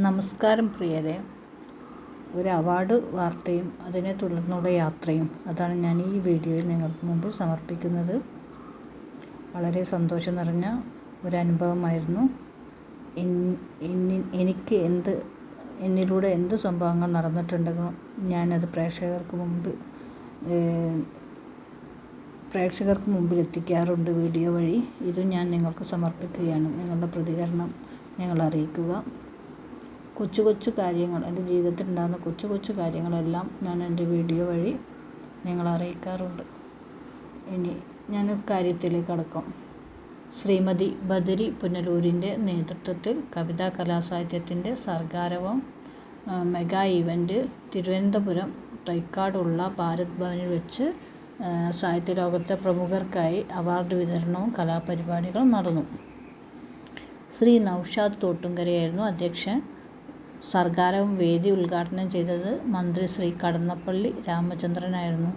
നമസ്കാരം പ്രിയരെ. ഒരു അവാർഡ് വാർത്തയും അതിനെ തുടർന്നുള്ള യാത്രയും അതാണ് ഞാൻ ഈ വീഡിയോയിൽ നിങ്ങൾക്ക് മുമ്പ് സമർപ്പിക്കുന്നത്. വളരെ സന്തോഷം നിറഞ്ഞ ഒരു അനുഭവമായിരുന്നു. എനിക്ക് എന്ത് എന്നിലൂടെ എന്ത് സംഭവങ്ങൾ നടന്നിട്ടുണ്ടെങ്കിലും ഞാനത് പ്രേക്ഷകർക്ക് മുമ്പ് പ്രേക്ഷകർക്ക് മുമ്പിൽ എത്തിക്കാറുണ്ട് വീഡിയോ വഴി. ഇത് ഞാൻ നിങ്ങൾക്ക് സമർപ്പിക്കുകയാണ്. നിങ്ങളുടെ പ്രതികരണം നിങ്ങൾ അറിയിക്കുക. കൊച്ചു കൊച്ചു കാര്യങ്ങൾ എന്റെ ജീവിതത്തിൽ ഉണ്ടാകുന്ന കൊച്ചു കൊച്ചു കാര്യങ്ങളെല്ലാം ഞാൻ എന്റെ വീഡിയോ വഴി നിങ്ങളെ അറിയിക്കാറുണ്ട്. ഇനി ഞാൻ കാര്യത്തിലേക്ക് കടക്കും. ശ്രീമതി ബദരി പുനലൂരിന്റെ നേതൃത്വത്തിൽ കവിതാ കലാസാഹിത്യത്തിന്റെ സർഗാരവം മെഗാ ഇവന്റ് തിരുവനന്തപുരം തൈക്കാടുള്ള ഭാരത് ഭവനിൽ വെച്ച് സാഹിത്യ ലോകത്തെ പ്രമുഖർക്കായി അവാർഡ് വിതരണവും കലാപരിപാടികളും നടന്നു. ശ്രീ നൗഷാദ് തോട്ടുങ്കരയായിരുന്നു അധ്യക്ഷൻ. സർഗാരവും വേദി ഉദ്ഘാടനം ചെയ്തത് മന്ത്രി ശ്രീ കടന്നപ്പള്ളി രാമചന്ദ്രനായിരുന്നു.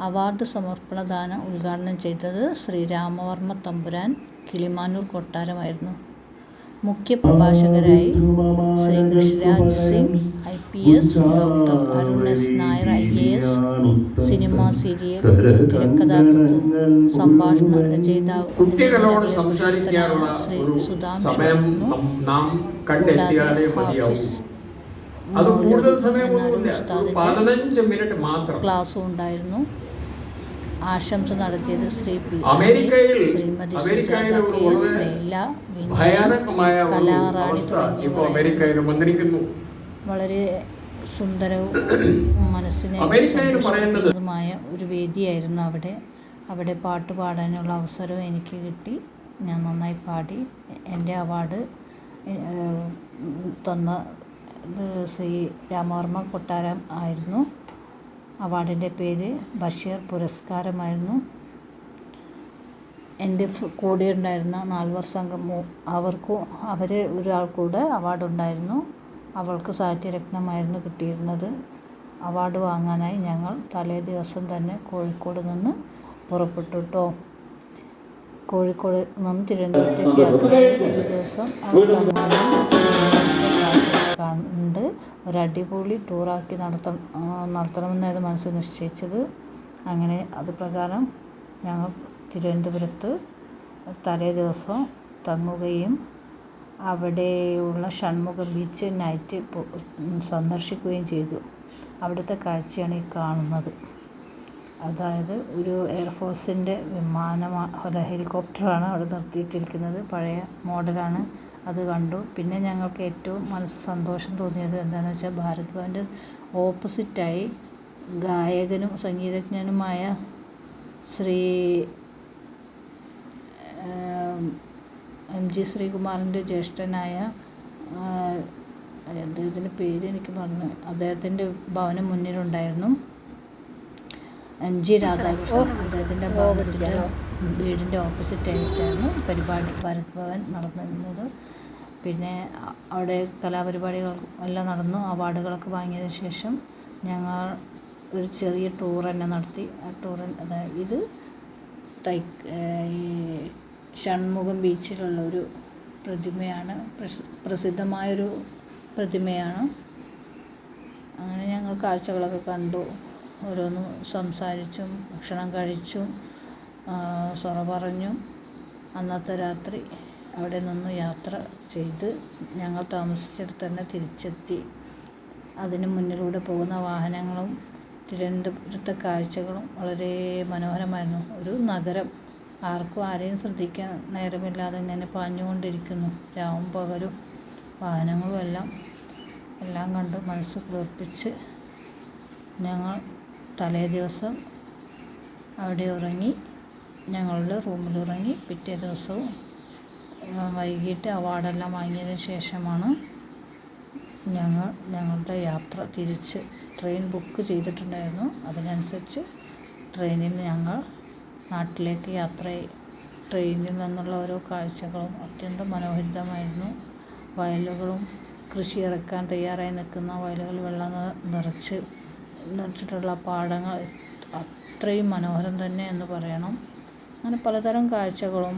അവാർഡ് സമർപ്പണദാനം ഉദ്ഘാടനം ചെയ്തത് ശ്രീ രാമവർമ്മ തമ്പുരാൻ കിളിമാനൂർ കൊട്ടാരമായിരുന്നു. മുഖ്യ പ്രഭാഷകരായി Shri Krishiraj Singh I P S doctor Arun S Nair I A S cinema serial തിരക്കഥാകൃത്ത് സംഭാഷണ രചയിതാവ് ശ്രീ സുധാംശു കൂടാതെ ഹാഫിസ് അത് കൂടുതൽ സമയമൊന്നുമില്ല. പതിനഞ്ച് മിനിറ്റ് മാത്രം. ക്ലാസ്സും ഉണ്ടായിരുന്നു. ആശംസ നടത്തിയത് ശ്രീ പി. അമേരിക്കയിൽ ശ്രീമതി അമേരിക്കയിൽ സുജാത കെ. എസ് വളരെ ലൈല ഭയാനകമായ കലാറാണി ഇപ്പോൾ അമേരിക്കയിൽ വന്നിരിക്കുന്നു. വളരെ സുന്ദരവും മനസ്സിനെ സന്തോഷിപ്പിക്കുന്നതുമായ ഒരു വേദിയായിരുന്നു അവിടെ. അവിടെ പാട്ട് പാടാനുള്ള അവസരം എനിക്ക് കിട്ടി. ഞാൻ നന്നായി പാടി. എന്റെ അവാർഡ് തന്ന ശ്രീ രാമവർമ്മ കൊട്ടാരം ആയിരുന്നു. അവാർഡിന്റെ പേര് ബഷീർ പുരസ്കാരമായിരുന്നു. എന്റെ കൂടെ ഉണ്ടായിരുന്ന നാൽവർ സംഘം അവർക്ക് അവർ ഒരാൾക്കൂടെ അവാർഡുണ്ടായിരുന്നു. അവൾക്ക് സാഹിത്യരത്നമായിരുന്നു കിട്ടിയിരുന്നത്. അവാർഡ് വാങ്ങാനായി ഞങ്ങൾ തലേ ദിവസം തന്നെ കോഴിക്കോട് നിന്ന് പുറപ്പെട്ടു കേട്ടോ കോഴിക്കോട് നിന്ന് തിരുവനന്തപുരത്തേക്ക് ദിവസം കണ്ട് ഒരു അടിപൊളി ടൂറാക്കി നടത്ത നടത്തണമെന്നായിരുന്നു മനസ്സിൽ നിശ്ചയിച്ചത്. അങ്ങനെ അത് പ്രകാരം ഞങ്ങൾ തിരുവനന്തപുരത്ത് തലേ ദിവസം തങ്ങുകയും അവിടെയുള്ള ഷൺമുഖ ബീച്ച് നൈറ്റ് സന്ദർശിക്കുകയും ചെയ്തു. അവിടുത്തെ കാഴ്ചയാണ് ഈ കാണുന്നത്. അതായത് ഒരു എയർഫോഴ്സിന്റെ വിമാനമാണ് ഹെലികോപ്റ്ററാണ് അവിടെ നിർത്തിയിട്ടിരിക്കുന്നത്. പഴയ മോഡലാണ് അത് കണ്ടു. പിന്നെ ഞങ്ങൾക്ക് ഏറ്റവും മനസ്സ് സന്തോഷം തോന്നിയത് എന്താണെന്ന് വെച്ചാൽ ഭാരത് ഭവന്റെ ഓപ്പോസിറ്റായി ഗായകനും സംഗീതജ്ഞനുമായ ശ്രീ എം ജി ശ്രീകുമാറിന്റെ ജ്യേഷ്ഠനായ അദ്ദേഹത്തിന്റെ പേര് എനിക്ക് പറഞ്ഞു അദ്ദേഹത്തിന്റെ ഭവനം മുന്നിലുണ്ടായിരുന്നു. M G Radhakrishnan. അദ്ദേഹത്തിന്റെ ഭവനത്തിന്റെ വീടിന്റെ ഓപ്പോസിറ്റായിട്ടാണ് പരിപാടി ഭാരത് ഭവൻ നടന്നിരുന്നത് പിന്നെ അവിടെ കലാപരിപാടികൾ എല്ലാം നടന്നു. അവാർഡുകളൊക്കെ വാങ്ങിയതിന് ശേഷം ഞങ്ങൾ ഒരു ചെറിയ ടൂർ തന്നെ നടത്തി. ആ ടൂർ അതായത് ഇത് തൈ ഈ ഷൺമുഖം ബീച്ചിലുള്ള ഒരു പ്രതിമയാണ്. പ്രസി- പ്രസിദ്ധമായൊരു പ്രതിമയാണ്. അങ്ങനെ ഞങ്ങൾ കാഴ്ചകളൊക്കെ കണ്ടു. ഓരോന്നും സംസാരിച്ചും ഭക്ഷണം കഴിച്ചും സൊറ പറഞ്ഞു. അന്നത്തെ രാത്രി അവിടെ നിന്ന് യാത്ര ചെയ്ത് ഞങ്ങൾ താമസിച്ചിടത്ത് തന്നെ തിരിച്ചെത്തി. അതിന് മുന്നിലൂടെ പോകുന്ന വാഹനങ്ങളും തിരുവനന്തപുരത്തെ കാഴ്ചകളും വളരെ മനോഹരമായിരുന്നു. ഒരു നഗരം ആർക്കും ആരെയും ശ്രദ്ധിക്കാൻ നേരമില്ലാതെ ഇങ്ങനെ പാഞ്ഞുകൊണ്ടിരിക്കുന്നു. രാവും പകലും വാഹനങ്ങളും എല്ലാം എല്ലാം കണ്ട് മനസ്സ് കുളിർപ്പിച്ച് ഞങ്ങൾ തലേ ദിവസം അവിടെ ഉറങ്ങി. ഞങ്ങളുടെ റൂമിൽ ഇറങ്ങി പിറ്റേ ദിവസവും വൈകിട്ട് അവാർഡെല്ലാം വാങ്ങിയതിന് ശേഷമാണ് ഞങ്ങൾ ഞങ്ങളുടെ യാത്ര തിരിച്ച് ട്രെയിൻ ബുക്ക് ചെയ്തിട്ടുണ്ടായിരുന്നു. അതിനനുസരിച്ച് ട്രെയിനിൽ ഞങ്ങൾ നാട്ടിലേക്ക് യാത്ര ട്രെയിനിൽ നിന്നുള്ള ഓരോ കാഴ്ചകളും അത്യന്തം മനോഹരിതമായിരുന്നു. വയലുകളും കൃഷി ഇറക്കാൻ തയ്യാറായി നിൽക്കുന്ന വയലുകൾ വെള്ളം നിറച്ച് നിറച്ചിട്ടുള്ള പാടങ്ങൾ അത്രയും മനോഹരം തന്നെ എന്ന് പറയണം. അങ്ങനെ പലതരം കാഴ്ചകളും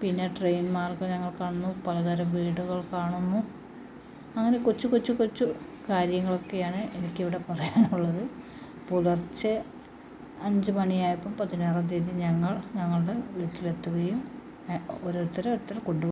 പിന്നെ ട്രെയിൻ മാർഗം ഞങ്ങൾ കാണുന്നു പലതരം വീടുകൾ കാണുന്നു. അങ്ങനെ കൊച്ചു കൊച്ചു കൊച്ചു കാര്യങ്ങളൊക്കെയാണ് എനിക്കിവിടെ പറയാനുള്ളത്. പുലർച്ചെ അഞ്ച് മണിയായപ്പോൾ പതിനാറാം തീയതി ഞങ്ങൾ ഞങ്ങളുടെ വീട്ടിലെത്തുകയും ഓരോരുത്തരെ ഓരോരുത്തരെ കൊണ്ടു